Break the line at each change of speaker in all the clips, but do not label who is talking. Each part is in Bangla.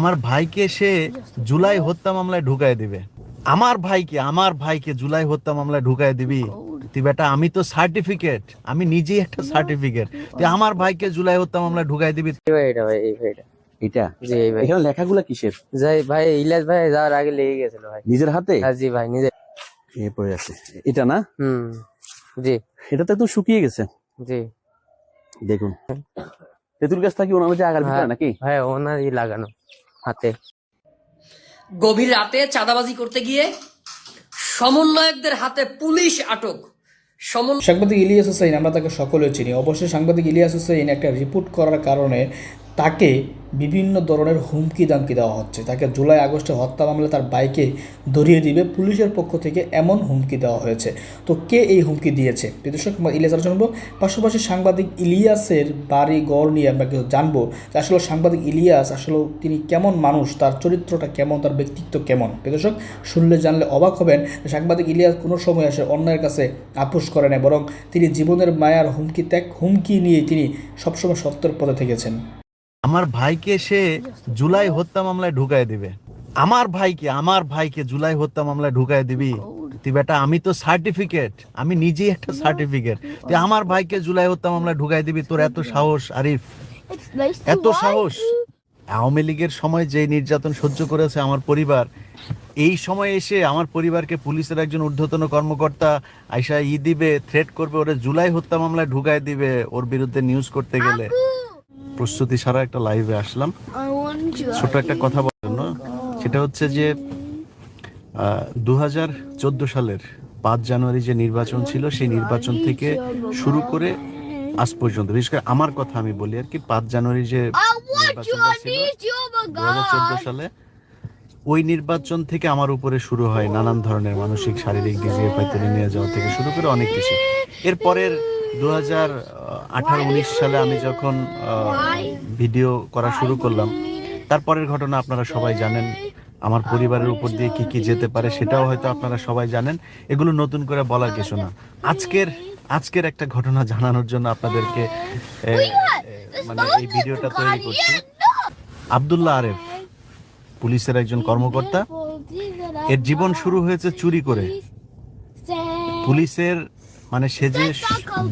আমার ভাইকে সে জুলাই হত্যা মামলায় ঢুকায় দিবে। আমার ভাইকে আমার ভাইকে জুলাই হত্যা মামলায় ঢুকায় দিবি। তুই বেটা আমি তো সার্টিফিকেট আমি নিজেই একটা সার্টিফিকেট তুই আমার ভাইকে জুলাই হত্যা মামলায় ঢুকায় দিবি।
ভাই এটা ভাই এই ভাইটা
এটা।
জি ভাই।
এখানে লেখাগুলো কিসের?
যাই ভাই ভাই যাওয়ার আগে লেগে গেছিল ভাই।
নিজের হাতে?
হ্যাঁ জি ভাই নিজে
এ পড়ে আছে। এটা না?
হুম জি।
এটা তো একদম শুকিয়ে গেছে।
জি।
দেখুন। তেঁতুল গাছ থাকি ওনার মধ্যে আগার ভিতরে
হ্যাঁ।
নাকি?
ভাই ওনারই লাগানো। হাতে।
গভীর রাতে চাঁদাবাজি করতে গিয়ে সমন্বয়কদের হাতে পুলিশ আটক। সমন্বয়
সাংবাদিক ইলিয়াস হুসাইন আমরা তাকে সকলে চিনি। অবশ্যই সাংবাদিক ইলিয়াস হোসেন একটা রিপোর্ট করার কারণে তাকে বিভিন্ন ধরনের হুমকি দামকি দেওয়া হচ্ছে। তাকে জুলাই, আগস্টে হত্যা মামলা তার বাইকে ধরিয়ে দিবে। পুলিশের পক্ষ থেকে এমন হুমকি দেওয়া হয়েছে। তো কে এই হুমকি দিয়েছে? আমরা ইলিয়াস করব। পাশাপাশি সাংবাদিক ইলিয়াসের বাড়ি গড় নিয়ে আমরা কিছু জানব যে আসলে সাংবাদিক ইলিয়াস আসলে তিনি কেমন মানুষ? তার চরিত্রটা কেমন? তার ব্যক্তিত্ব কেমন? বিদর্শক শুনলে, জানলে অবাক হবেন সাংবাদিক ইলিয়াস কোনো সময় আসে অন্যের কাছে আপোষ করে না, বরং তিনি জীবনের মায়ার হুমকি ত্যাগ, হুমকি নিয়ে তিনি সবসময় সত্যের পথে থেকেছেন।
আমার ভাইকে সে জুলাই হত্যা মামলায় ঢুকায় দিবে। আমার ভাইকে আমার ভাইকে জুলাই হত্যা মামলায় ঢুকায় দিবি। তুই বেটা আমি তো সার্টিফিকেট আমি নিজেই একটা সার্টিফিকেট তুই আমার ভাইকে জুলাই হত্যা মামলায় ঢুকায় দিবি তোর এত সাহস আরিফ। এত সাহস। আওয়ামী লীগের সময় যে নির্যাতন সহ্য করেছে আমার পরিবার এই সময় এসে আমার পরিবারকে পুলিশের একজন ঊর্ধ্বতন কর্মকর্তা আইসা ই দিবে থ্রেট করবে ওরে জুলাই হত্যা মামলায় ঢুকায় দিবে ওর বিরুদ্ধে নিউজ করতে গেলে। প্রস্তুতি ছাড়া একটা লাইভে আসলাম। ছোট একটা কথা বলার জন্য। সেটা হচ্ছে যে দু হাজার চোদ্দ সালের পাঁচ জানুয়ারি যে নির্বাচন ছিল সেই নির্বাচন থেকে শুরু করে আজ পর্যন্ত বিশেষ করে আমার কথা আমি বলি আর কি পাঁচ জানুয়ারি যে নির্বাচনটা ছিল দু হাজার চোদ্দ সালে ওই নির্বাচন থেকে আমার উপরে শুরু হয় নানান ধরনের মানসিক শারীরিক ডিজিএফআই তুলে নিয়ে যাওয়া থেকে শুরু করে অনেক কিছু। এরপরের দু হাজার আঠারো, উনিশ সালে আমি যখন ভিডিও করা শুরু করলাম তারপরের ঘটনা আপনারা সবাই জানেন। আমার পরিবারের উপর দিয়ে কি কি যেতে পারে সেটাও হয়তো আপনারা সবাই জানেন। এগুলো নতুন করে বলার কিছু না। আজকের আজকের একটা ঘটনা জানানোর জন্য আপনাদেরকে মানে এই ভিডিওটা তৈরি করছি। আবদুল্লাহ আরেফ পুলিশের একজন কর্মকর্তা। এর জীবন শুরু হয়েছে চুরি করে। পুলিশের মানে সে যে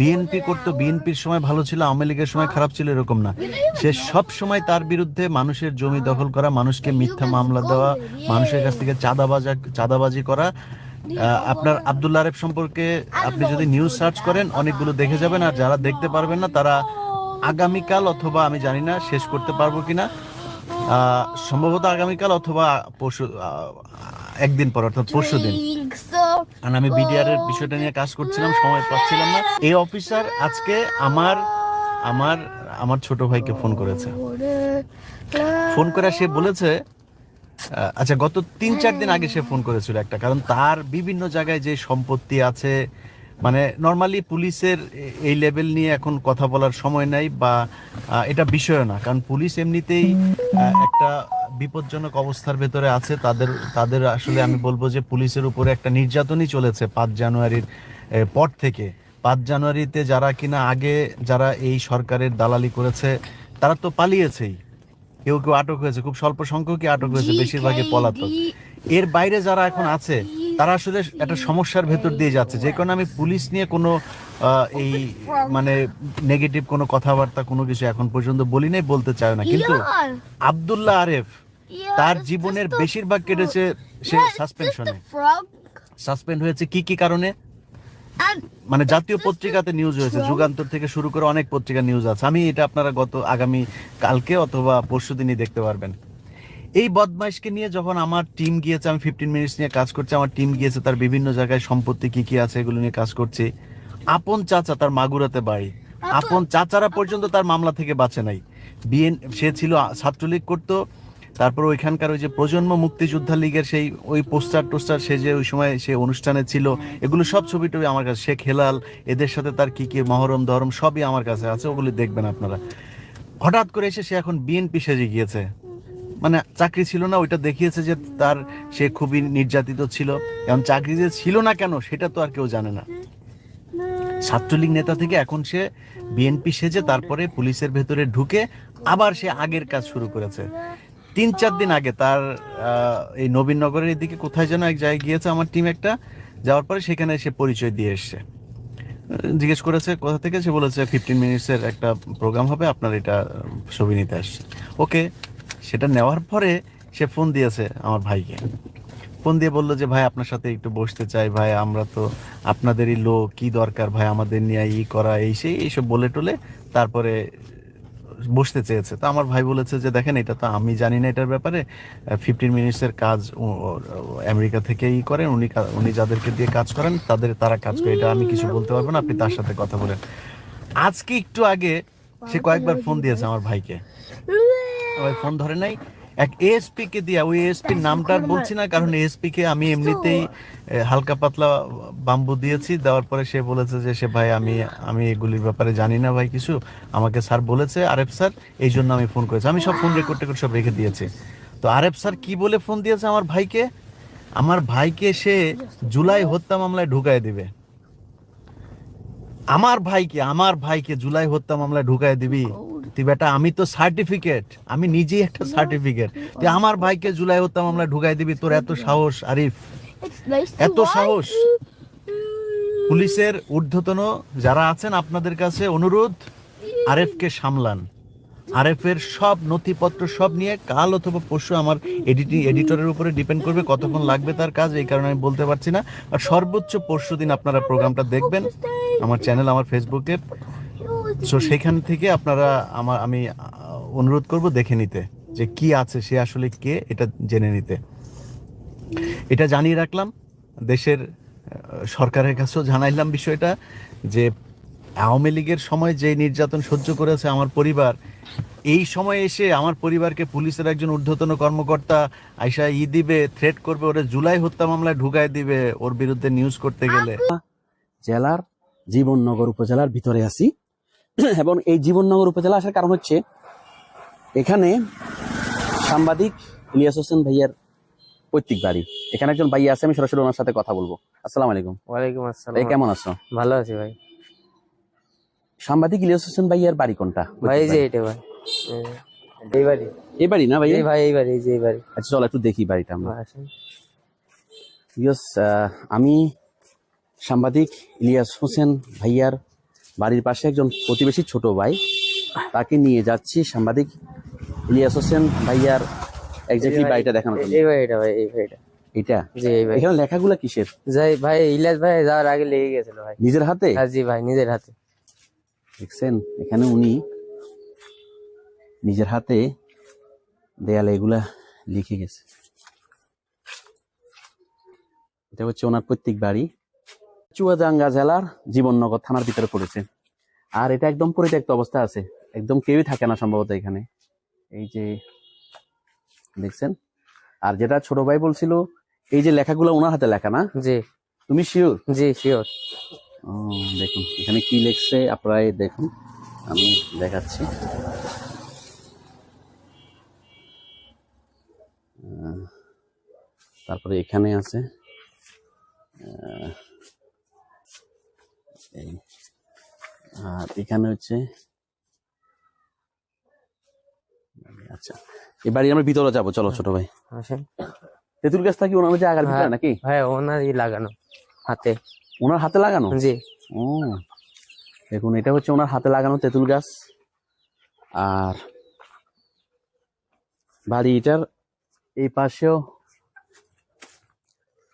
বিএনপি করতো বিএনপির সময় ভালো ছিল, আওয়ামী লীগের সময় খারাপ ছিল এরকম না। সে সব সময় তার বিরুদ্ধে মানুষের জমি দখল করা, মানুষকে মিথ্যা মামলা দেওয়া, মানুষের কাছ থেকে চাঁদাবাজা, চাঁদাবাজি করা। আপনার আব্দুল্লাহ আরেফ সম্পর্কে আপনি যদি নিউজ সার্চ করেন, অনেকগুলো দেখে যাবেন। আর যারা দেখতে পারবেন না, তারা আগামীকাল অথবা আমি জানি না শেষ করতে পারব কিনা। সম্ভবত আগামীকাল অথবা পরশু একদিন পর, অর্থাৎ পরশু দিন। কারণ আমি বিডিআর এর বিষয়টা নিয়ে কাজ করছিলাম সময় পাচ্ছিলাম না। এই অফিসার আজকে আমার আমার আমার ছোট ভাইকে ফোন করেছে। ফোন করে সে বলেছে আচ্ছা গত তিন চার দিন আগে সে ফোন করেছিল একটা কারণ তার বিভিন্ন জায়গায় যে সম্পত্তি আছে মানে নর্মালি পুলিশের এই লেভেল নিয়ে এখন কথা বলার সময় নাই বা এটা বিষয় না কারণ পুলিশ এমনিতেই একটা বিপজ্জনক অবস্থার ভেতরে আছে তাদের তাদের আসলে আমি বলব যে পুলিশের উপরে একটা নির্যাতনই চলেছে পাঁচ জানুয়ারির পর থেকে। পাঁচ জানুয়ারিতে যারা কিনা আগে যারা এই সরকারের দালালি করেছে তারা তো পালিয়েছেই। কেউ কেউ আটক হয়েছে খুব স্বল্প সংখ্যকই আটক হয়েছে বেশিরভাগই পলাতক। এর বাইরে যারা এখন আছে তারা আসলে একটা সমস্যার ভেতর দিয়ে যাচ্ছে। যে কারণে আমি পুলিশ নিয়ে কোনো এই মানে নেগেটিভ কোনো কথাবার্তা কোনো কিছু এখন পর্যন্ত বলি নাই বলতে চায় না। কিন্তু আব্দুল্লাহ আরেফ তার জীবনের বেশিরভাগ কেটেছে সে সাসপেনশনে সাসপেন্ড হয়েছে কি কি কারণে? মানে জাতীয় পত্রিকাতে নিউজ হয়েছে যুগান্তর থেকে শুরু করে অনেক পত্রিকা নিউজ আছে। আমি এটা আপনারা গত আগামী কালকে অথবা পরশু দিনই দেখতে পারবেন। এই বদমাইশকে নিয়ে যখন আমার টিম গিয়েছে আমি ফিফটিন মিনিটস নিয়ে কাজ করছি আমার টিম গিয়েছে তার বিভিন্ন জায়গায় সম্পত্তি কি কি আছে এগুলো নিয়ে কাজ করছি। আপন চাচা তার মাগুরাতে বাড়ি। আপন চাচারা পর্যন্ত তার মামলা থেকে বাঁচে নাই। বিএন সে ছিল ছাত্রলীগ করতো তারপর ওইখানকার ওই যে প্রজন্ম মুক্তিযোদ্ধা লীগের সেই ওই পোস্টার টোস্টার সে যে ওই সময় সে অনুষ্ঠানে ছিল। এগুলো সব ছবি টবি আমার কাছে। শেখ হেলাল, এদের সাথে তার কি কি মহরম, ধরম সবই আমার কাছে আছে, ওগুলি দেখবেন আপনারা। হঠাৎ করে এসে সে এখন বিএনপি সেজে গিয়েছে। মানে চাকরি ছিল না, ওইটা দেখিয়েছে যে তার সে খুবই নির্যাতিত ছিল। এখন চাকরি যে ছিল না কেন, সেটা তো আর কেউ জানে না। ছাত্রলীগ নেতা থেকে এখন সে বিএনপি সেজে তারপরে পুলিশের ভেতরে ঢুকে আবার সে আগের কাজ শুরু করেছে। তিন চার দিন আগে তার এই নবীনগরের এদিকে কোথায় যেন এক জায়গায় গিয়েছে আমার টিম একটা, যাওয়ার পরে সেখানে সে পরিচয় দিয়ে এসছে। জিজ্ঞেস করেছে কোথা থেকে? সে বলেছে ফিফটিন মিনিটসের একটা প্রোগ্রাম হবে, আপনার এটা ছবি নিতে আসছে। ওকে, সেটা নেওয়ার পরে সে ফোন দিয়েছে আমার ভাইকে। ফোন দিয়ে বলল যে, ভাই, আপনার সাথে একটু বসতে চাই, ভাই, আমরা তো আপনাদেরই লোক, কি দরকার, ভাই, আমাদের নিয়ে ই করা, এই সেই এইসব বলে টলে তারপরে বসতে চেয়েছে। তো আমার ভাই বলেছে যে দেখেন এটা তো আমি জানি না এটার ব্যাপারে। ফিফটিন মিনিটসের কাজ আমেরিকা থেকেই করেন। উনি উনি যাদেরকে দিয়ে কাজ করেন তাদের তারা কাজ করে। এটা আমি কিছু বলতে পারব না আপনি তার সাথে কথা বলেন। আজকে একটু আগে সে কয়েকবার ফোন দিয়েছে আমার ভাইকে। ফোন ধরে নাই। এক এএসপি কে দিয়া ওই এএসপি নামটা বলছি না কারণ এএসপি কে আমি এমনিতেই হালকা পাতলা বাম্বু দিয়েছি দেওয়ার পরে সে বলেছে যে সে ভাই আমি আমি এগুলির ব্যাপারে জানি না ভাই কিছু। আমাকে স্যার বলেছে আরেফ স্যার এই জন্য আমি ফোন করেছি। আমি সব ফোন রেকর্ড টেকর্ড সব রেখে দিয়েছি। তো আরেফ স্যার কি বলে ফোন দিয়েছে আমার ভাইকে? আমার ভাইকে সে জুলাই হত্যা মামলায় ঢুকায় দিবে। আমার ভাইকে আমার ভাইকে জুলাই হত্যা মামলায় ঢুকায় দিবি? তুই বেটা আমি তো সার্টিফিকেট আমি নিজেই একটা সার্টিফিকেট তুই আমার ভাইকে জুলাই হত্যা মামলায় ঢুকায় দিবি তোর এত সাহস আরিফ। এত সাহস। পুলিশের ঊর্ধ্বতন যারা আছেন আপনাদের কাছে অনুরোধ আরেফকে সামলান। আরেফের সব নথিপত্র সব নিয়ে কাল অথবা পরশু আমার এডিটিং এডিটরের উপরে ডিপেন্ড করবে কতক্ষণ লাগবে তার কাজ এই কারণে আমি বলতে পারছি না। আর সর্বোচ্চ পরশু দিন আপনারা প্রোগ্রামটা দেখবেন। আমার চ্যানেল আমার ফেসবুকে সো সেখান থেকে আপনারা আমার, আমি অনুরোধ করব দেখে নিতে যে কি আছে, সে আসলে কে, এটা জেনে নিতে। এটা জানিয়ে রাখলাম, দেশের সরকারের কাছেও জানাইলাম বিষয়টা যে আওয়ামী লীগের সময় যে নির্যাতন সহ্য করেছে আমার পরিবার, এই সময় এসে আমার পরিবারকে পুলিশের একজন ঊর্ধ্বতন কর্মকর্তা আইসা ই দিবে থ্রেট করবে, ওরে জুলাই হত্যা মামলায় ঢুকায় দিবে, ওর বিরুদ্ধে নিউজ করতে গেলে।
জেলার, জীবননগর উপজেলার ভিতরে আছি। এবং এই জীবননগর উপজেলা আসার কারণ হচ্ছে এখানে সাংবাদিক ইলিয়াস হোসেন ভাইয়ার পৈতৃক বাড়ি। এখানে একজন ভাইয়া আছে আমি সরাসরি ওনার সাথে কথা বলব। আসসালামু আলাইকুম।
ওয়ালাইকুম
ভাই
আসসালাম
কেমন আছো?
ভালো আছি ভাই।
সাংবাদিক ইলিয়াস হোসেন ভাইয়ার বাড়ি কোনটা?
ভাই যে এটা ভাই। এই বাড়ি?
এই বাড়ি না ভাই?
এই ভাই এই বাড়ি এই যে এই বাড়ি।
আচ্ছা চলো একটু দেখি বাড়িটা আমরা। ইয়স আমি সাংবাদিক ইলিয়াস হোসেন ভাইয়ার বাড়ির পাশে একজন প্রতিবেশী ছোট ভাই তাকে নিয়ে যাচ্ছি সাংবাদিক ইলিয়াস হোসেন ভাইয়ার এক্স্যাক্টলি বাড়িটা জন্য।
এই ভাই এটা ভাই এই ভাই এটা
এটা
জি এই ভাই।
এখানে লেখাগুলো কিসের?
যাই ভাই ইলিয়াস ভাই যাওয়ার আগে লেগে গেছিল ভাই।
নিজের হাতে?
হ্যাঁ জি ভাই নিজের হাতে।
দেখছেন এখানে উনি নিজের হাতে দেয়ালে এগুলা লিখে গেছে। এটা হচ্ছে ওনার প্রত্যেক বাড়ি। চুয়াডাঙ্গা জেলার জীবননগর থানার ভিতরে পড়েছে। আর এটা একদম পরিত্যক্ত অবস্থা আছে। একদম কেউই থাকে না সম্ভবত এখানে। এই যে দেখছেন? আর যেটা ছোট ভাই বলছিল এই যে লেখাগুলো ওনার হাতে লেখা না?
জি।
তুমি শিওর
জি শিওর
ও দেখুন এখানে কি লিখছে আপনারাই দেখুন। আমি দেখাচ্ছি। তারপরে এখানে আছে। এই আর এখানে হচ্ছে আচ্ছা এই বাড়ি আমরা ভিতরে যাব চলো ছোট ভাই।
আসেন।
তেঁতুল গাছটা কি ওনার জায়গার ভিতরে
হ্যাঁ।
নাকি?
ভাই ওনারই লাগানো হাতে।
ওনার হাতে লাগানো?
জি।
ও দেখুন এটা হচ্ছে ওনার হাতে লাগানো তেঁতুল গাছ। আর বাড়ি এটার এই পাশেও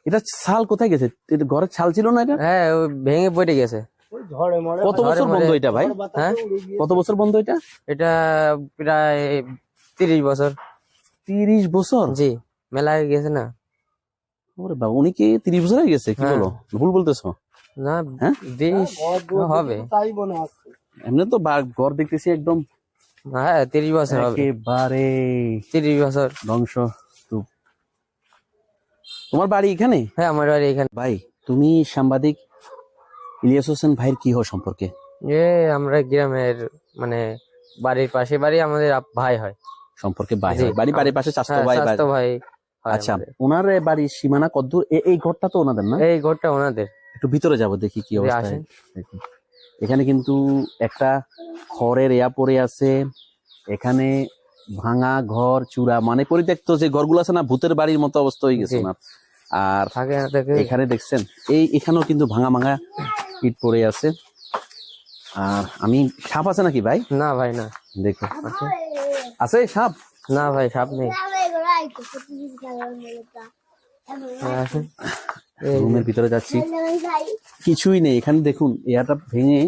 এটা ছাল কোথায় গেছে? এটা ঘরের ছাল ছিল না এটা?
হ্যাঁ ভেঙে পড়ে গেছে।
কত বছর বন্ধ এটা ভাই?
হ্যাঁ?
কত বছর বন্ধ এটা?
এটা প্রায় তিরিশ বছর।
তিরিশ বছর?
জি মেলা গেছে না।
ওরে বাবা উনি কি তিরিশ বছর হয়ে গেছে? কি
হ্যাঁ।
বলো? ভুল বলতেছো।
না
হ্যাঁ?
বিশ হবে।
এমনি তো ঘর দেখতেছি একদম
হ্যাঁ তিরিশ বছর হবে।
একেবারে
তিরিশ বছর।
ধ্বংস তোমার বাড়ি এখানে?
হ্যাঁ আমার বাড়ি এখানে।
ভাই তুমি সাংবাদিক ইলিয়াস হোসেন ভাইয়ের কি হয় সম্পর্কে
এ আমরা গ্রামের মানে বাড়ির পাশে বাড়ি আমাদের আপ- ভাই হয়
সম্পর্কে ভাই
জি,
হয়। বাড়ি বাড়ির পাশে স্বাস্থ্য
হ্যাঁ,
ভাই
স্বাস্থ্য ভাই হয়
আচ্ছা
আমাদের।
ওনার এ বাড়ির সীমানা কদ্দূর এ- এই ঘরটা তো ওনাদের না
এই ঘরটা ওনাদের
একটু ভিতরে যাব দেখি কি অবস্থা
আসেন।
দেখি। এখানে কিন্তু একটা খড়ের এয়া পড়ে আছে এখানে ভাঙা ঘর চূড়া মানে পরিত্যক্ত যে ঘরগুলো আছে না ভূতের বাড়ির মতো অবস্থা হয়ে গেছে
জি।
আর
থাকে না থাকে
এখানে দেখছেন এই এখানেও কিন্তু ভাঙা ভাঙা ইট পড়ে আছে। আর আমি সাপ আছে নাকি ভাই?
না ভাই না।
দেখো। আছে সাপ?
না ভাই সাপ নেই। হ্যাঁ।
রুমের ভিতরে যাচ্ছি। কিছুই নেই এখানে দেখুন এয়াটা ভেঙে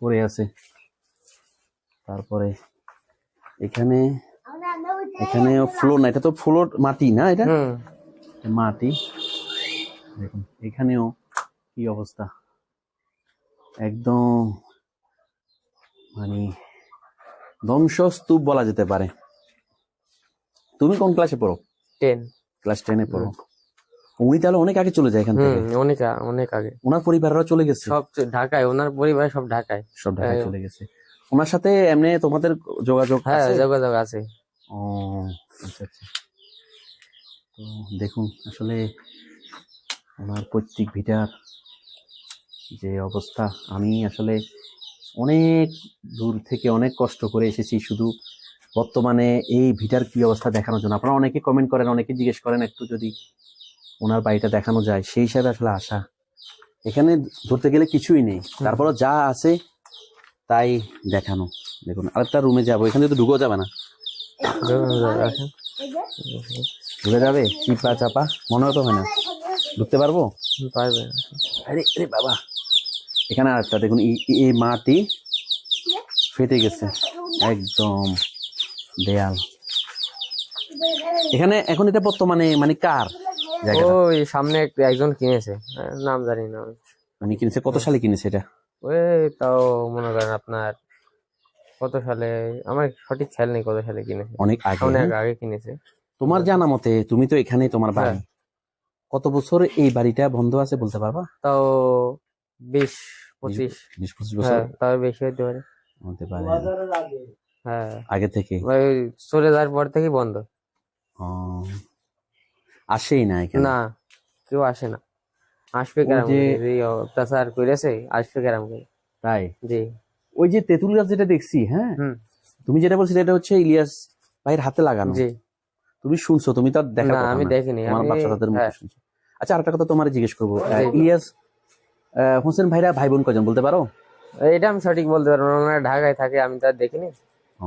পড়ে আছে। তারপরে এখানে এখানে ফ্লোর না। এটা তো ফ্লোর মাটি না এটা? মাটি। দেখুন এখানেও কি অবস্থা? একদম মানে ধ্বংসস্তূপ বলা যেতে পারে। তুমি কোন ক্লাসে পড়ো?
টেন
ক্লাস টেনে পড়ো। উনি তাহলে অনেক আগে চলে যায় এখান থেকে।
অনেক অনেক আগে।
ওনার পরিবাররা চলে গেছে।
সব ঢাকায় ওনার পরিবার সব ঢাকায়।
সব ঢাকায়
হ্যাঁ।
চলে গেছে। ওনার সাথে এমনি তোমাদের যোগাযোগ
হ্যাঁ? যোগাযোগ আছে।
ও আচ্ছা আচ্ছা। তো দেখুন আসলে ওনার পৈতৃক ভিটার যে অবস্থা আমি আসলে অনেক দূর থেকে অনেক কষ্ট করে এসেছি শুধু বর্তমানে এই ভিটার কি অবস্থা দেখানোর জন্য। আপনারা অনেকে কমেন্ট করেন অনেকে জিজ্ঞেস করেন একটু যদি ওনার বাড়িটা দেখানো যায়। সেই হিসাবে আসলে আশা। এখানে ধরতে গেলে কিছুই নেই। তারপরও যা আছে তাই দেখানো। দেখুন আরেকটা রুমে যাব। এখানে তো ঢুকেও যাবে না। ঢুকে যাবে? চিপা চাপা মনে হতো হয় না। ঢুকতে পারব?
পারবে
আরে আরে বাবা। এখানে আরেকটা দেখুন এই- মাটি ফেটে গেছে। একদম। দেয়াল। এখানে এখন এটা বর্তমানে মানে কার
ওই সামনে একজন কিনেছে। হ্যাঁ, নাম জানি না।
মানে কিনেছে কত সালে কিনেছে এটা?
ওই তাও মনে করেন আপনার কত সালে আমার সঠিক খেয়াল নেই কত সালে কিনেছে।
অনেক আগে।
অনেক? আগে কিনেছে।
তোমার জানা মতে তুমি তো এখানেই তোমার বাড়ি।
হ্যাঁ।
কত বছর এই বাড়িটা বন্ধ আছে বলতে পারবা?
তাও বিশ পঁচিশ।
বিশ পঁচিশ বছর
হ্যাঁ তাও বেশি হতে পারে।
হতে পারে।
হ্যাঁ।
আগে থেকে?
চলে যাওয়ার পর থেকেই বন্ধ।
আসেই না এখানে?
না কেউ আসে না। আসবে কেরাম অত্যাচার করেছে আসবে কেরাম
তাই?
জি।
ওই যে তেঁতুল গাছ যেটা দেখছি হ্যাঁ? তুমি যেটা বলছিলে এটা হচ্ছে ইলিয়াস ভাইয়ের হাতে লাগানো।
জি।
তুমি শুনছো তুমি তো আর দেখা
না আমি দেখিনি
তোমার
আমি
বাচ্চাদের মুখে
হ্যাঁ,
শুনছো। আচ্ছা আরেকটা কথা তোমার জিজ্ঞেস করব। ইলিয়াস হোসেন ভাইরা ভাই বোন কজন বলতে পারো?
এটা আমি সঠিক বলতে পারব না। ওনারা ঢাকায় থাকে আমি তো আর দেখিনি।
ও,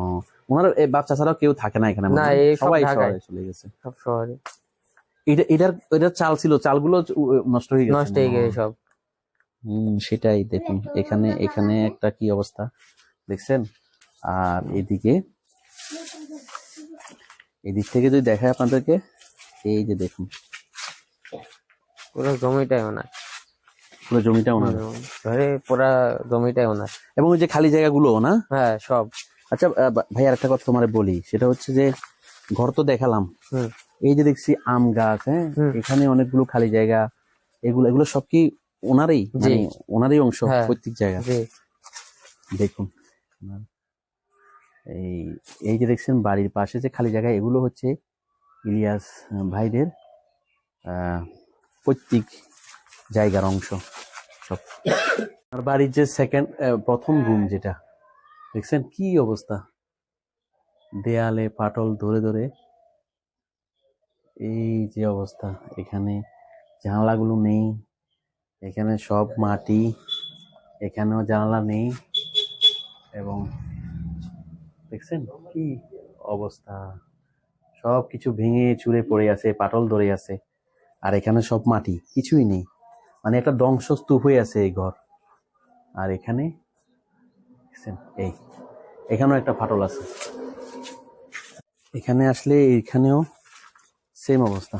ওনার এই বাচ্চা ছাড়াও কেউ থাকে না এখানে
না, এই সব
সবাই
ঢাকায়।
চলে গেছে।
সব শহরে।
এটা এটার এটার চাল ছিল চালগুলো নষ্ট হয়ে গেছে
নষ্ট হয়ে গেছে সব।
হুম সেটাই দেখুন এখানে এখানে একটা কি অবস্থা দেখছেন? আর এদিকে এদিক থেকে যদি দেখায় আপনাদেরকে এই যে দেখুন।
পুরো জমিটাই ওনার।
পুরো জমিটা ওনার।
ধরে পুরা জমিটাই ওনার।
এবং ওই যে খালি জায়গাগুলো না?
হ্যাঁ সব।
আচ্ছা ভাই আরেকটা কথা তোমার বলি। সেটা হচ্ছে যে ঘর তো দেখালাম। এই যে দেখছি আম গাছ হ্যাঁ? এখানে অনেকগুলো খালি জায়গা। এগুলো এগুলো সব কি ওনারই? মানে ওনারই অংশ
হ্যাঁ।
প্রত্যেক জায়গা দেখুন এই এই যে দেখছেন বাড়ির পাশে যে খালি জায়গা এগুলো হচ্ছে ইলিয়াস ভাইদের আহ, পৈতৃক জায়গার অংশ, সব। আর বাড়ির যে সেকেন্ড প্রথম রুম যেটা, দেখছেন কি অবস্থা? দেয়ালে পাটল ধরে ধরে, এই যে অবস্থা। এখানে জানালাগুলো নেই, এখানে সব মাটি, এখানেও জানালা নেই, এবং দেখছেন কি অবস্থা? সব কিছু ভেঙে চুরে পড়ে আছে, পাটল ধরে আছে, আর এখানে সব মাটি, কিছুই নেই। মানে একটা ধ্বংসস্তূপ হয়ে আছে এই ঘর। আর এখানে এই, এখানেও একটা ফাটল আছে। এখানে আসলে এখানেও সেম অবস্থা।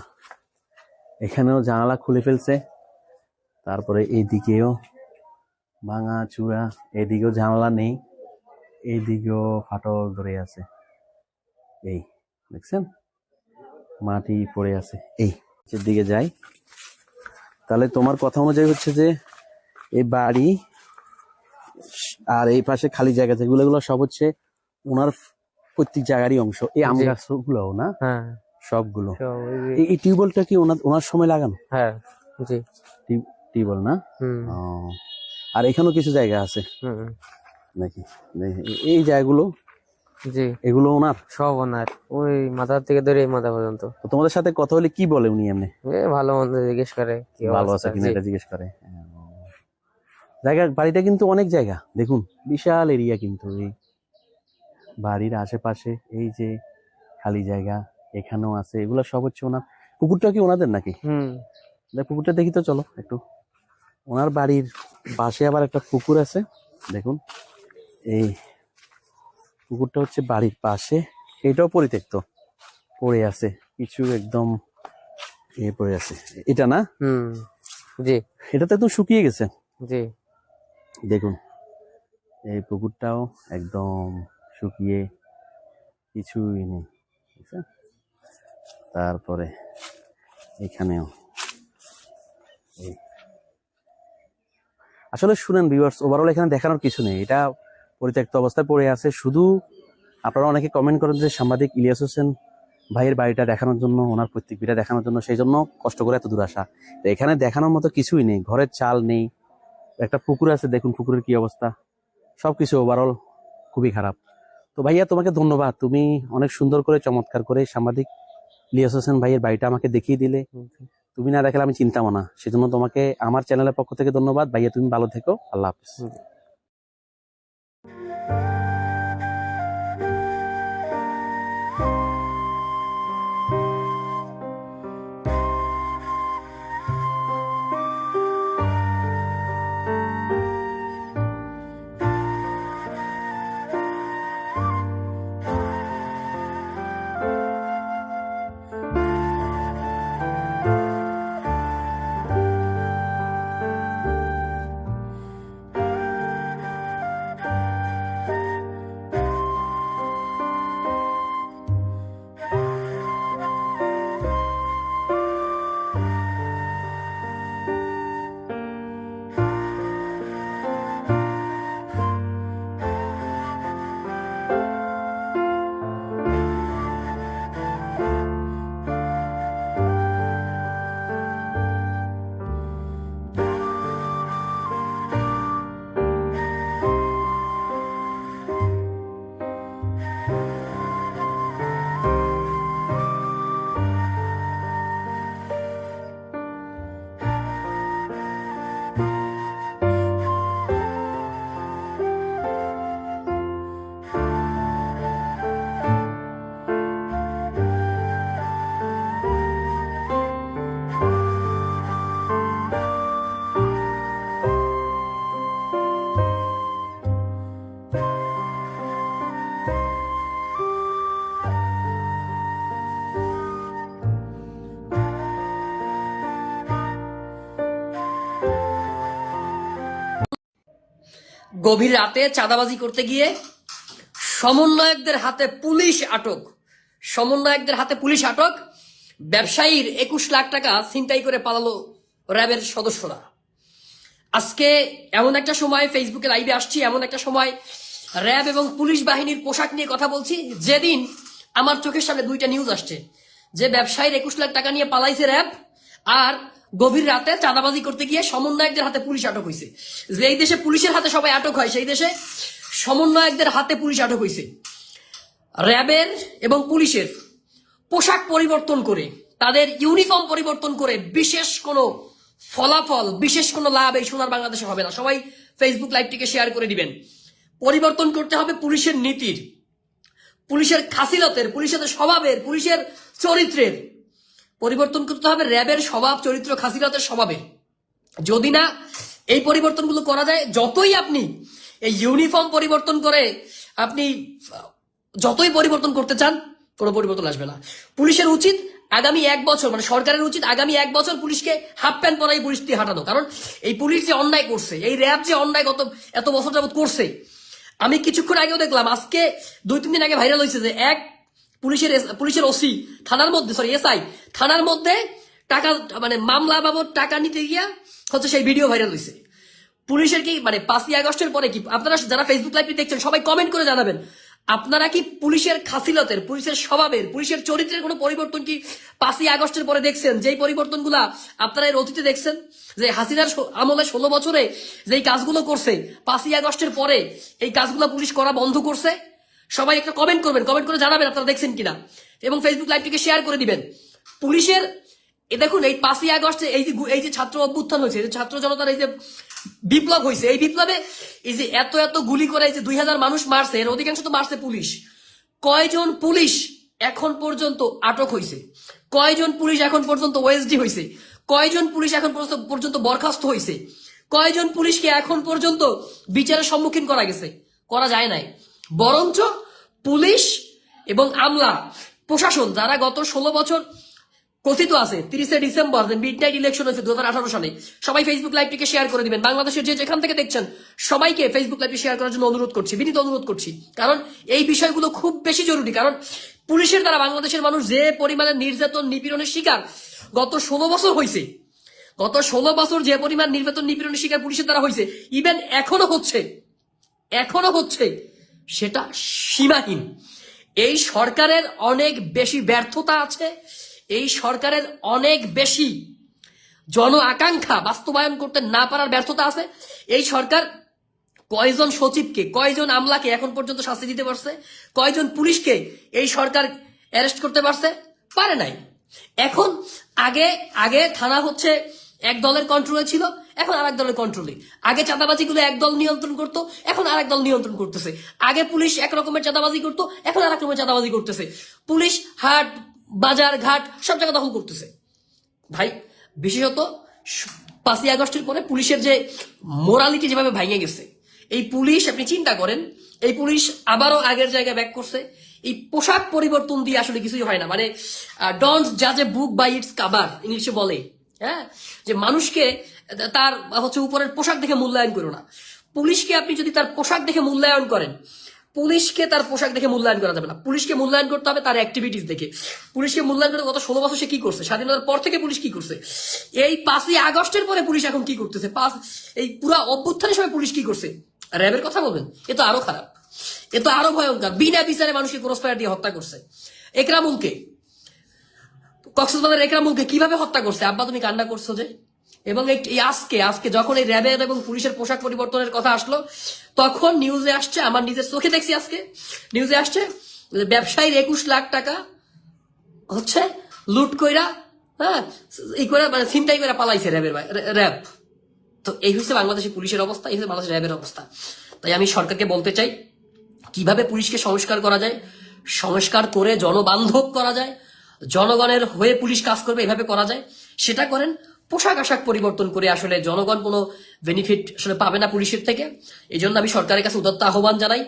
এখানেও জানালা খুলে ফেলছে, তারপরে এইদিকেও ভাঙা চূড়া, এদিকেও জানালা নেই, এইদিকেও ফাটল ধরে আছে। এই, দেখছেন? মাটি পড়ে আছে। এই দিকে যাই। তাহলে তোমার কথা অনুযায়ী হচ্ছে যে এই বাড়ি আর এই পাশে খালি জায়গা যেগুলো এগুলো সব হচ্ছে ওনার প্রত্যেক জায়গারই অংশ। এই আম। গাছগুলো না?
হ্যাঁ।
সবগুলো। এই- টিউবওয়েলটা কি ওনার ওনার সময় লাগানো?
হ্যাঁ জি।
টিউবওয়েল না? আর এখানেও কিছু জায়গা আছে? নাকি? এই জায়গাগুলো
জি।
এগুলো ওনার?
সব ওনার। ওই মাথা থেকে ধরে এই মাথা পর্যন্ত।
তোমাদের সাথে কথা হলে কি বলে উনি এমনি?
এ ভালো মন্দ জিজ্ঞেস করে কি
ভালো আছে কিনা এটা জিজ্ঞেস করে। জায়গা বাড়িটা কিন্তু অনেক জায়গা দেখুন বিশাল এরিয়া কিন্তু এই। বাড়ির আশেপাশে এই যে খালি জায়গা এখানেও আছে এগুলো সব হচ্ছে ওনার। পুকুরটা কি ওনাদের নাকি?
হুম।
দেখ পুকুরটা দেখি তো চলো একটু। ওনার বাড়ির পাশে আবার একটা পুকুর আছে দেখুন এই পুকুরটা হচ্ছে বাড়ির পাশে। এটাও পরিত্যক্ত। পড়ে আছে। কিছু একদম ইয়ে পড়ে আছে। এটা না?
হুম। জি।
এটা তো একদম শুকিয়ে গেছে।
জি।
দেখুন এই পুকুরটাও একদম শুকিয়ে কিছুই নেই তারপরে এখানেও আসলে শুনেন ভিউয়ার্স ওভারঅল এখানে দেখানোর কিছু নেই। এটা পরিত্যক্ত অবস্থায় পড়ে আছে। শুধু আপনারা অনেকে কমেন্ট করেন যে সাংবাদিক ইলিয়াস হোসেন ভাইয়ের বাড়িটা দেখানোর জন্য ওনার প্রত্যেক বিটা দেখানোর জন্য সেই জন্য কষ্ট করে এত দূর আসা। তো এখানে দেখানোর মতো কিছুই নেই। ঘরের চাল নেই একটা পুকুর আছে দেখুন পুকুরের কি অবস্থা। সব কিছু ওভারঅল খুবই খারাপ। তো ভাইয়া তোমাকে ধন্যবাদ। তুমি অনেক সুন্দর করে চমৎকার করে সাংবাদিক লিয়াস হোসেন ভাইয়ের বাড়িটা আমাকে দেখিয়ে দিলে। তুমি না দেখালে আমি চিন্তামো না। সেজন্য তোমাকে আমার চ্যানেলের পক্ষ থেকে ধন্যবাদ। ভাইয়া তুমি ভালো থেকো। আল্লাহ হাফিজ।
গভীর রাতে চাঁদাবাজি করতে গিয়ে সমন্বয়কদের হাতে পুলিশ আটক। সমন্বয়কদের হাতে পুলিশ আটক। ব্যবসায়ীর একুশ লাখ টাকা ছিনতাই করে পালালো র্যাবের সদস্যরা। আজকে এমন একটা সময় ফেসবুকে লাইভে আসছি, এমন একটা সময় র্যাব এবং পুলিশ বাহিনীর পোশাক নিয়ে কথা বলছি। যেদিন আমার চোখের সামনে দুইটা নিউজ আসছে, যে ব্যবসায়ীর একুশ লাখ টাকা নিয়ে পালাইছে র্যাব আর গভীর রাতে চাঁদাবাজি করতে গিয়ে সমন্বয়কদের হাতে পুলিশ আটক হয়েছে যেই দেশে পুলিশের হাতে সবাই আটক হয়, সেই দেশে সমন্বয়কদের হাতে পুলিশ আটক হয়েছে র্যাবের এবং পুলিশের পোশাক পরিবর্তন করে, তাদের ইউনিফর্ম পরিবর্তন করে বিশেষ কোনো ফলাফল, বিশেষ কোনো লাভ এই সোনার বাংলাদেশে হবে না। সবাই ফেসবুক লাইভটিকে শেয়ার করে দিবেন। পরিবর্তন করতে হবে পুলিশের নীতির, পুলিশের খাসিলতের, পুলিশের স্বভাবের, পুলিশের চরিত্রের। পরিবর্তন করতে হবে, র্যাবের স্বভাব, চরিত্র, খাসিরাতের স্বভাবে। যদি না এই পরিবর্তনগুলো করা যায়, যতই আপনি এই ইউনিফর্ম পরিবর্তন করে আপনি, যতই পরিবর্তন করতে চান, কোনো পরিবর্তন আসবে না। পুলিশের উচিত আগামী এক বছর মানে সরকারের উচিত আগামী এক বছর পুলিশকে হাফ প্যান্ট পরাই পুলিশ দিয়ে হাঁটানো। কারণ এই পুলিশ যে অন্যায় করছে, এই র্যাব যে অন্যায় গত এত বছর যাবত করছে, আমি কিছুক্ষণ আগেও দেখলাম, আজকে দুই তিন দিন আগে ভাইরাল হয়েছে যে এক পুলিশের পুলিশের ওসি, থানার মধ্যে সরি এসআই, থানার মধ্যে টাকা মানে মামলা বাবদ টাকা নিতে গিয়া হচ্ছে সেই ভিডিও ভাইরাল হয়েছে পুলিশের কি মানে পাঁচই আগস্টের পরে কি, আপনারা যারা ফেসবুক লাইভটি দেখছেন, সবাই কমেন্ট করে জানাবেন, আপনারা কি পুলিশের খাসিলতের, পুলিশের স্বভাবের, পুলিশের চরিত্রের কোনো পরিবর্তন কি পাঁচই আগস্টের পরে দেখছেন? যেই পরিবর্তনগুলা আপনারা এর অতীতে দেখছেন, যে হাসিনার আমলে ষোলো বছরে যেই কাজগুলো করছে, পাঁচই আগস্টের পরে এই কাজগুলো পুলিশ করা বন্ধ করছে সবাই একটা কমেন্ট করবেন কমেন্ট করে জানাবেন আপনারা দেখছেন কিনা। এবং ফেসবুক লাইভটিকে শেয়ার করে দিবেন। পুলিশের, এ দেখুন, এই পাঁচই আগস্টে এই যে এই যে ছাত্র অভ্যুত্থান হয়েছে ছাত্র জনতার এই যে বিপ্লব হয়েছে, এই বিপ্লবে এই যে এত এত গুলি করে এই যে দুই হাজার মানুষ মারছে, এর অধিকাংশ তো মারছে পুলিশ। কয়জন পুলিশ এখন পর্যন্ত আটক হয়েছে? কয়জন পুলিশ এখন পর্যন্ত ওএসডি হয়েছে? কয়জন পুলিশ এখন পর্যন্ত বরখাস্ত হয়েছে? কয়জন পুলিশকে এখন পর্যন্ত বিচারের সম্মুখীন করা গেছে? করা যায় নাই। বরঞ্চ পুলিশ এবং আমলা, প্রশাসন যারা গত ষোলো বছর কথিত আছে, তিরিশে ডিসেম্বর মিড নাইট ইলেকশন হয়েছে দু সালে, সবাই ফেসবুক লাইভটিকে শেয়ার করে দিবেন। বাংলাদেশের যে যেখান থেকে দেখছেন, সবাইকে ফেসবুক লাইভটি শেয়ার করার জন্য অনুরোধ করছি, বিনীত অনুরোধ করছি। কারণ এই বিষয়গুলো খুব বেশি জরুরি, কারণ পুলিশের দ্বারা বাংলাদেশের মানুষ যে পরিমাণে নির্যাতন নিপীড়নের শিকার গত ষোলো বছর হয়েছে, গত ষোলো বছর যে পরিমাণ নির্যাতন নিপীড়নের শিকার পুলিশের দ্বারা হয়েছে ইভেন এখনও হচ্ছে এখনও হচ্ছে। সেটা সীমাহীন। এই সরকারের অনেক বেশি ব্যর্থতা আছে, এই সরকারের অনেক বেশি জন আকাঙ্ক্ষা বাস্তবায়ন করতে না পারার ব্যর্থতা আছে। এই সরকার কয়জন সচিবকে, কয়জন আমলাকে এখন পর্যন্ত শাস্তি দিতে পারছে, কয়জন পুলিশকে এই সরকার অ্যারেস্ট করতে পারছে, পারে নাই। এখন আগে আগে থানা হচ্ছে এক দলের কন্ট্রোলে ছিল এখন আরেক দলের কন্ট্রোলে আগে চাঁদাবাজিগুলো এক দল নিয়ন্ত্রণ করতো, এখন আরেক দল নিয়ন্ত্রণ করতেছে। আগে পুলিশ এক রকমের চাঁদাবাজি করতো, এখন আরেক রকমের চাঁদাবাজি করতেছে। পুলিশ, হাট, বাজার, ঘাট, সব জায়গা দখল করতেছে। ভাই, বিশেষত পাঁচই আগস্টের পরে পুলিশের যে মোরালিটি যেভাবে ভাঙে গেছে, এই পুলিশ, আপনি চিন্তা করেন, এই পুলিশ আবারও আগের জায়গায় ব্যাক করছে। এই পোশাক পরিবর্তন দিয়ে আসলে কিছুই হয় না। মানে ডন্ট জাজ এ বুক বাই ইটস কাবার ইংলিশে বলে হ্যাঁ? যে মানুষকে তার হচ্ছে উপরের পোশাক দেখে মূল্যায়ন করো না। পুলিশকে আপনি যদি তার পোশাক দেখে মূল্যায়ন করেন, পুলিশকে তার পোশাক দেখে মূল্যায়ন করা যাবে না। পুলিশকে মূল্যায়ন করতে হবে তার অ্যাক্টিভিটিস দেখে। পুলিশকে মূল্যায়ন করতে গত ষোলো বছর সে কি করছে? স্বাধীনতার পর থেকে পুলিশ কি করছে? এই পাঁচই আগস্টের পরে পুলিশ এখন কি করতেছে? পাঁচ, এই পুরা অভ্যুত্থানের সময় পুলিশ কি করছে? র্যাবের কথা বলবেন? এ তো আরও খারাপ। এ তো আরও ভয়ঙ্কর। বিনা বিচারে মানুষকে ক্রস ফায়ার দিয়ে হত্যা করছে। একরামুলকে, কক্সবাজারের একরামুলকে কীভাবে হত্যা করছে? আব্বা তুমি কান্না করছ যে? এবং এই আজকে আজকে যখন এই র্যাবের এবং পুলিশের পোশাক পরিবর্তনের কথা আসলো, তখন নিউজে আসছে, আমার নিজের চোখে দেখছি আজকে নিউজে আসছে, ব্যবসায়ীর একুশ লাখ টাকা হচ্ছে লুট কইরা হ্যাঁ এই করে মানে ছিনতাই করে পালাইছে র্যাবের র্যাব। তো এই হচ্ছে বাংলাদেশের পুলিশের অবস্থা, এই হচ্ছে বাংলাদেশের র্যাবের অবস্থা। তাই আমি সরকারকে বলতে চাই, কীভাবে পুলিশকে সংস্কার করা যায়, সংস্কার করে জনবান্ধব করা যায়, জনগণের হয়ে পুলিশ কাজ করবে, এভাবে করা যায়, সেটা করেন পোশাক আশাক পরিবর্তন করে আসলে জনগণ কোনো বেনিফিট আসলে পাবে না পুলিশের থেকে। এই জন্য আমি সরকারের কাছে উদত্ত আহ্বান জানাই।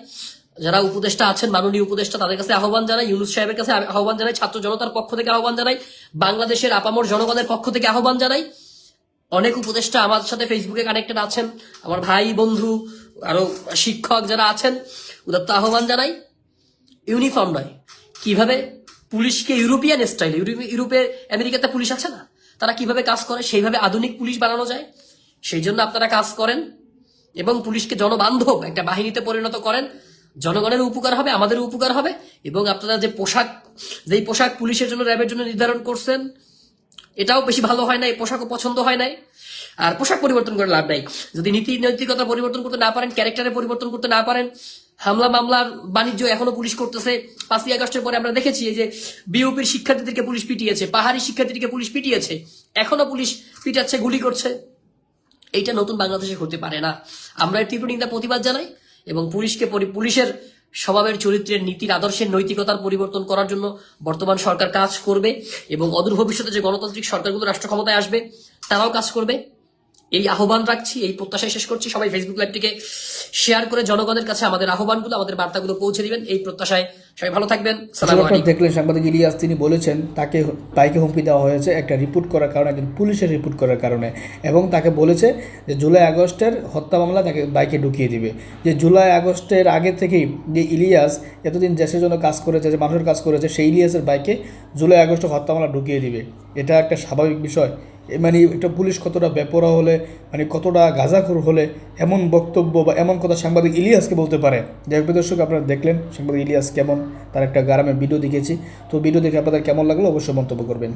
যারা উপদেষ্টা আছেন, মাননীয় উপদেষ্টা, তাদের কাছে আহ্বান জানাই। ইউনুস সাহেবের কাছে আহ্বান জানাই। ছাত্র জনতার পক্ষ থেকে আহ্বান জানাই। বাংলাদেশের আপামর জনগণের পক্ষ থেকে আহ্বান জানাই। অনেক উপদেষ্টা আমার সাথে ফেসবুকে কানেক্টেড আছেন। আমার ভাই, বন্ধু, আরও শিক্ষক যারা আছেন, উদাত্ত আহ্বান জানাই। ইউনিফর্ম নয়। কীভাবে? পুলিশকে ইউরোপিয়ান স্টাইল। ইউরোপে, আমেরিকাতে পুলিশ আছে না? তারা কীভাবে কাজ করে, সেইভাবে আধুনিক পুলিশ বানানো যায়, সেই জন্য আপনারা কাজ করেন। এবং পুলিশকে জনবান্ধব একটা বাহিনীতে পরিণত করেন। জনগণের উপকার হবে আমাদের উপকার হবে। এবং আপনারা যে পোশাক, যেই পোশাক পুলিশের জন্য র্যাবের জন্য নির্ধারণ করছেন, এটাও বেশি ভালো হয় না এই পোশাকও পছন্দ হয় নাই। আর পোশাক পরিবর্তন করে লাভ নাই। যদি নীতি নৈতিকতা পরিবর্তন করতে না পারেন, ক্যারেক্টারে পরিবর্তন করতে না পারেন হামলা মামলার বাণিজ্য এখনও পুলিশ করতেছে। পাঁচই আগস্টের পরে আমরা দেখেছি যে বিউপির শিক্ষার্থীদেরকে পুলিশ পিটিয়েছে, পাহাড়ি শিক্ষার্থীদেরকে পুলিশ পিটিয়েছে, এখনও পুলিশ পিটাচ্ছে, গুলি করছে। এইটা নতুন বাংলাদেশে হতে পারে না। আমরা তীব্র নিন্দা প্রতিবাদ জানাই এবং পুলিশকে পুলিশের স্বভাবের চরিত্রের নীতির আদর্শের নৈতিকতার পরিবর্তন করার জন্য বর্তমান সরকার কাজ করবে এবং অদূর ভবিষ্যতে যে গণতান্ত্রিক সরকারগুলো রাষ্ট্র ক্ষমতায় আসবে, তারাও কাজ করবে। এই আহ্বান রাখছি, এই প্রত্যাশায় শেষ করছি। সবাই ফেসবুক লাইভটিকে শেয়ার করে জনগণের কাছে আমাদের আহ্বানগুলো, আমাদের বার্তাগুলো পৌঁছে দিবেন। এই প্রত্যাশায় সবাই ভালো থাকবেন।
দেখলেন সাংবাদিক ইলিয়াস তিনি বলেছেন তাকে বাইকে হুমকি দেওয়া হয়েছে একটা রিপোর্ট করার কারণে একজন পুলিশের রিপোর্ট করার কারণে। এবং তাকে বলেছে যে জুলাই আগস্টের হত্যা মামলা তাকে বাইকে ঢুকিয়ে দিবে। যে জুলাই আগস্টের আগে থেকেই যে ইলিয়াস এতদিন দেশের জন্য কাজ করেছে যে মানুষের কাজ করেছে সেই ইলিয়াসের বাইকে জুলাই আগস্টে হত্যা মামলা ঢুকিয়ে দিবে। এটা একটা স্বাভাবিক বিষয়। মানে একটা পুলিশ কতটা বেপরা হলে মানে কতটা গাঁজাখোর হলে এমন বক্তব্য বা এমন কথা সাংবাদিক ইলিয়াসকে বলতে পারে। যাই দর্শক আপনারা দেখলেন সাংবাদিক ইলিয়াস কেমন। তার একটা গ্রামে ভিডিও দেখেছি। তো ভিডিও দেখে আপনাদের কেমন লাগল? অবশ্যই মন্তব্য করবেন।